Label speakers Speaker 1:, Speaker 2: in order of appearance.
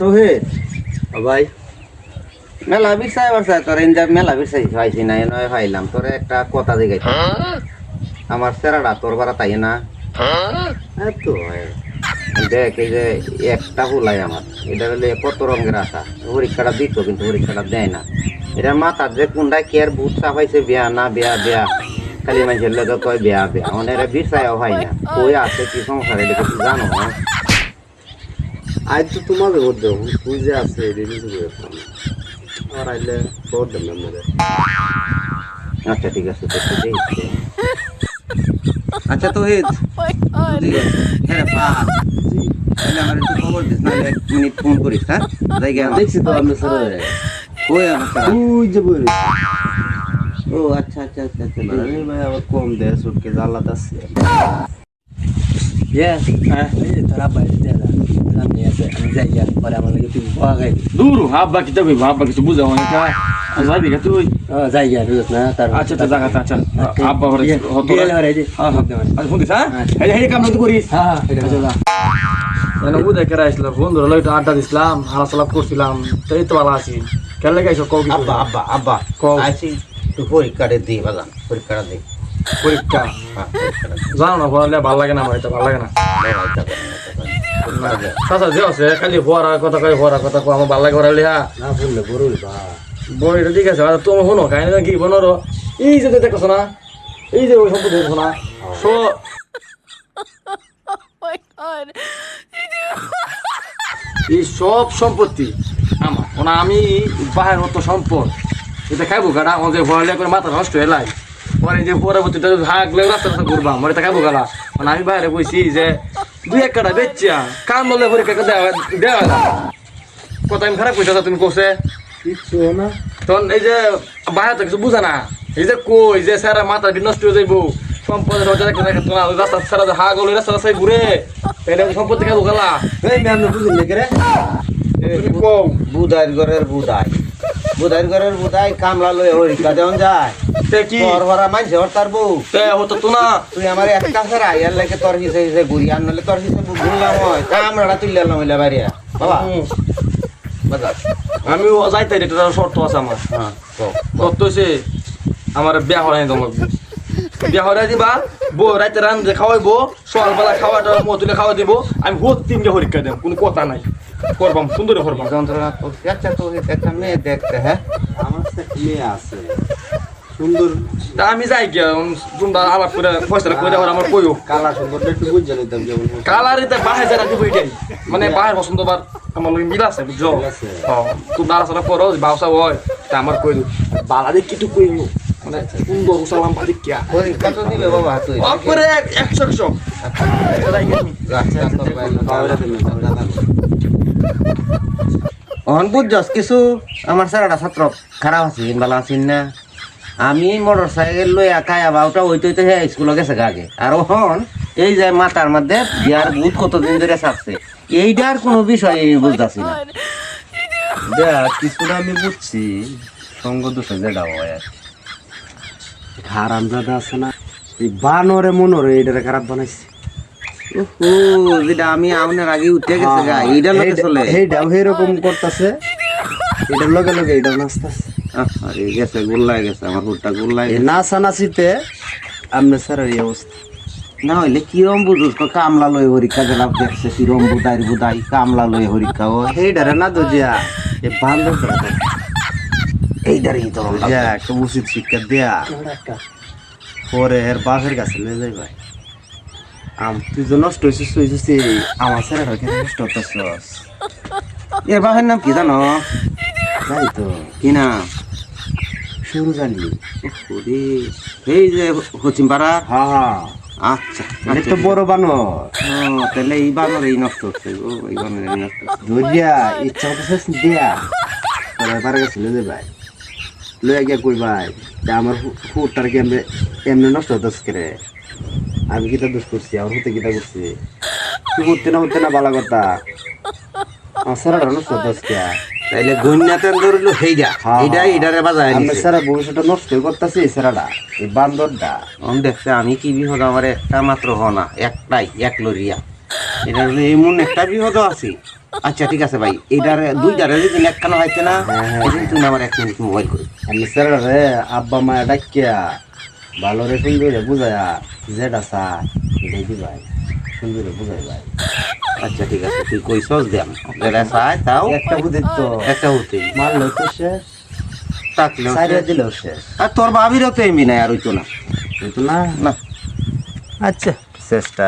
Speaker 1: তো হে
Speaker 2: ভাই।
Speaker 1: মেলা বিচাই বারছা তোর ইন্দা মেলা বিচাই পাইছি না নয় পাইলাম তোর একটা কথা জিগাই। আমার সেরাটা তোর বারা তাই না? এই তো দেখ এই যে একটা ফুলাই আমার। এটা হলে কত রঙের আশা। পরীক্ষাটা দিত কিন্তু পরীক্ষাটা দেয় না। এটার মাথার যে কোনটায় কেয়ার বুট চাপাইছে বিয়া না বিয়া বিয়া। খালি মানুষের লোক কয় বিয়া বিয়া। এটা বিচাইও হয় না। কই আছে কি সংসার এটা কিছু জানো না
Speaker 2: আজ তো আছে রিলিজ করে আর আইলে খবর দেন না
Speaker 1: আচ্ছা ঠিক আছে আচ্ছা তো হে হ্যাঁ তাহলে আমার একটু খবর দিস নাহলে এক মিনিট ফোন করিস হ্যাঁ? জায়গা
Speaker 2: দেখছি তো আমি স্যার
Speaker 1: কই আমার
Speaker 2: তুই যে বই
Speaker 1: ও আচ্ছা আচ্ছা আচ্ছা আচ্ছা
Speaker 2: আরে ভাই আবার কম দেয় সুটকে আছে।
Speaker 3: হ্যাঁ এই যে বাইরে যা সামনে আছে আমি যাই গিয়া পরে আমার লাগে তুমি পাওয়া গাই
Speaker 4: দূর হাব্বা হাব্বা কিছু বুঝা হয় না যাবি কা তুই।
Speaker 3: যাই গিয়া বুঝছ না? তার
Speaker 4: আচ্ছা আচ্ছা জায়গা আচ্ছা আব্বা ঘরে হতো
Speaker 3: যে
Speaker 4: হ্যাঁ হ্যাঁ আচ্ছা ফোন হ্যাঁ? এই কাম তো করিস?
Speaker 3: হ্যাঁ হ্যাঁ এটা
Speaker 4: আচ্ছা যা। এনে উদয় কেরা আসছিল বন্ধুরা লইটা আড্ডা দিছিলাম হালাসালাপ করছিলাম তো এই তো ভালো আছি। কেন লেগে আইসো কও
Speaker 1: আব্বা আব্বা আব্বা
Speaker 4: কও।
Speaker 1: তুই পরীক্ষাটা দি বাজান পরীক্ষাটা দি।
Speaker 4: পরীক্ষা?
Speaker 1: হ্যাঁ
Speaker 4: জানো না ভালো লাগে না আমার এটা ভালো লাগে না। চাচা যে আছে খালি হওয়ার কথা কয় হওয়ার কথা আমার ভালো লাগে ওরালে
Speaker 2: না বললে বড়ই বা।
Speaker 4: বড়িটা ঠিক আছে আর তুমি শোনো কাহিনী কি বনোর এই যে দেখছ না এই যে না এই সব সম্পত্তি আমার ওনা আমি বাহির হতো সম্পদ এটা খাইবো গাড়া আমাকে ভরলে করে মাথা নষ্ট হয়ে লাই পরে যে পরবর্তীটা হাগলে রাস্তা রাস্তা ঘুরবাম মরে এটা খাইবো গালা মানে আমি বাইরে কইছি যে দুই এক কাটা বেচিয়া। কাম বললে পরীক্ষা দেওয়া দেওয়া না কথা আমি খারাপ কইছো তুমি কোসে
Speaker 2: কিচ্ছু না।
Speaker 4: তখন এই যে বাইরে তো কিছু বুঝে না। এই যে কই যে স্যার মাথা বিনষ্ট হয়ে যাইব। সম্পদের রোজা দেখতে না ওই রাস্তা স্যার হা গলে রাস্তা রাস্তায় ঘুরে। এটা সম্পত্তি খাব গেলা
Speaker 2: এই ম্যাম না বুঝুন নাকি রে
Speaker 1: বুধাইর ঘরের বুধাই। বুধাইর ঘরের বুধাই কামলা লয়ে পরীক্ষা দেওয়ান যায়। তুই আমার একটা ফেরা ইয়ার লাগে তোর হিসে হিসে ঘুরি আর নাহলে তোর হিসে ঘুরলাম হয়। কামড়াটা তুললাম হইলে বাড়িয়া। বাবা।
Speaker 4: হুম।
Speaker 1: বাবা
Speaker 4: আমিও যাইতে এটা শর্ত আছে আমার।
Speaker 1: হ্যাঁ।
Speaker 4: শর্ত হয়েছে আমার বিয়া তোমার বিয়া হরাই দিবা বউ রাইতে রান যে খাওয়াইবো সকালবেলা খাওয়াটা মতুলে খাওয়া দিব আমি হোক তিনটে পরীক্ষা দেব কোনো কথা নাই। করবাম সুন্দর করবাম।
Speaker 1: যন্ত্রণা আচ্ছা তো একটা মেয়ে দেখতে হ্যাঁ?
Speaker 2: আমার মেয়ে আছে। সুন্দর।
Speaker 4: তা আমি যাই গিয়া তোমরা আলাপ করে পয়সা করে দেওয়ার আমার কইও
Speaker 2: কালা সুন্দরটা একটু বুঝে নিতাম যেমন
Speaker 4: কালারিতে বাহে যারা দিব এটাই। মানে বাহের পছন্দ বার আমার লগে মিল আছে বুঝছ। হ্যাঁ তোমরা আলোচনা করো বাউসা হয় তা আমার কই দিও বালা দিয়ে কিটু কইও মানে সুন্দর উসালাম বাদি কিয়া?
Speaker 1: পরীক্ষা দিবে বাবা তুই
Speaker 4: অপরে একশো একশো।
Speaker 1: আচ্ছা তোর বাইরে
Speaker 2: কাউরে দিন
Speaker 1: অন বুঝছস কিছু? আমার স্যারটা ছাত্র খারাপ আছে ভালো আছেন না। আমি মোটর সাইকেল লই একাই আবাউটা ওইতে ওইতে হে স্কুলে গেছে আগে। আর ওহন এই যে মাথার মধ্যে বিয়ার ভূত কতদিন ধরে থাকছে এইটার কোনো বিষয় আমি বুঝতেছি না।
Speaker 2: দেখ কিছুটা আমি বুঝছি সঙ্গ দোষে যেটা হয় আর জাদা আছে না। এই বানরে মনরে এইটারে খারাপ বানাইছে।
Speaker 1: ওহো যেটা আমি আপনার আগে উঠে গেছে গা এইটা লোকে চলে।
Speaker 2: এইটাও এইরকম করতেছে এটার লগে লগে এইটাও নাচতেছে।
Speaker 1: আরে গেছে গোল্লাই গেছে আমার হুটটা গোল্লাই
Speaker 2: এই নাচা নাচিতে আমনে স্যার এই অবস্থা।
Speaker 1: না হইলে কিরম বুঝুস কামলা লই হরিকা গেলাম দেখছে কিরম বুদাই বুদাই কামলা লই হরিকা। ও
Speaker 2: এইটারে না দজিয়া এ বান্ধব
Speaker 1: এইটারই তো
Speaker 2: দজিয়া একটা উচিত শিক্ষা দেয়া। পরে এর বাপের কাছে নিয়ে যাই ভাই। আম তুই যে নষ্ট হয়েছিস তুই হয়েছিস এই আমার স্যারের কেন নষ্ট হতেছস
Speaker 1: এর বাপের নাম কি জানো?
Speaker 2: যাই তো।
Speaker 1: কি না
Speaker 2: শুরু জানি
Speaker 1: ওরে, এই যে হচিমপাড়া
Speaker 2: হ্যাঁ হ্যাঁ।
Speaker 1: আচ্ছা আচ্ছা,
Speaker 2: তো বড় বানর।
Speaker 1: ও, তাহলে এই বানর এই নষ্ট হচ্ছে গো এই বানর এই নষ্ট হচ্ছে।
Speaker 2: দজিয়া ইচ্ছা করতেছিস দেয়া। পরে বারে গেছে লয়ে যাই ভাই। লয়ে গিয়া কই ভাই যে আমার ফুটটার কি এমনি এমনি নষ্ট হতেছ করে আমি কিতা দোষ করছি আমার হতে কিতা করছি? তুই করতে না হতে না বালা কথা। আমার নষ্ট হতেছ
Speaker 1: তাইলে গন্যাতে ধরলো হেইডা
Speaker 2: হ্যাঁ,
Speaker 1: এইটা
Speaker 2: হ্যাঁ।
Speaker 1: এইটারে বাজায়
Speaker 2: আমি স্যার ভবিষ্যৎটা নষ্ট করতেছি এই স্যারটা এই বান্দরটা।
Speaker 1: আমি দেখছে আমি কি বিপদ? আমার একটা মাত্র হ না একটাই এক লরিয়া। এটা এমন একটা বিপদ আছে। আচ্ছা ঠিক আছে ভাই এটার দুইটারে যদি একখানা হইতে না
Speaker 2: হ্যাঁ,
Speaker 1: তুমি আমার এক মিনিট মোবাইল করে।
Speaker 2: আমি স্যার রে আব্বা মায়া ডাকিয়া ভালো রে সুন্দরে বুঝায়া যেটা চায় এটাই দিবাই সুন্দরে বুঝাই ভাই।
Speaker 1: আচ্ছা ঠিক আছে তুই কই সস দে চাই তাও
Speaker 2: একটা বুঝিত তো।
Speaker 1: একটা হতে
Speaker 2: মারলো তো শেষ। দিলেও শেষ।
Speaker 1: আর তোর ভাবিরও তো এমনি নাই আর হইতো না।
Speaker 2: না
Speaker 1: না।
Speaker 2: আচ্ছা। চেষ্টা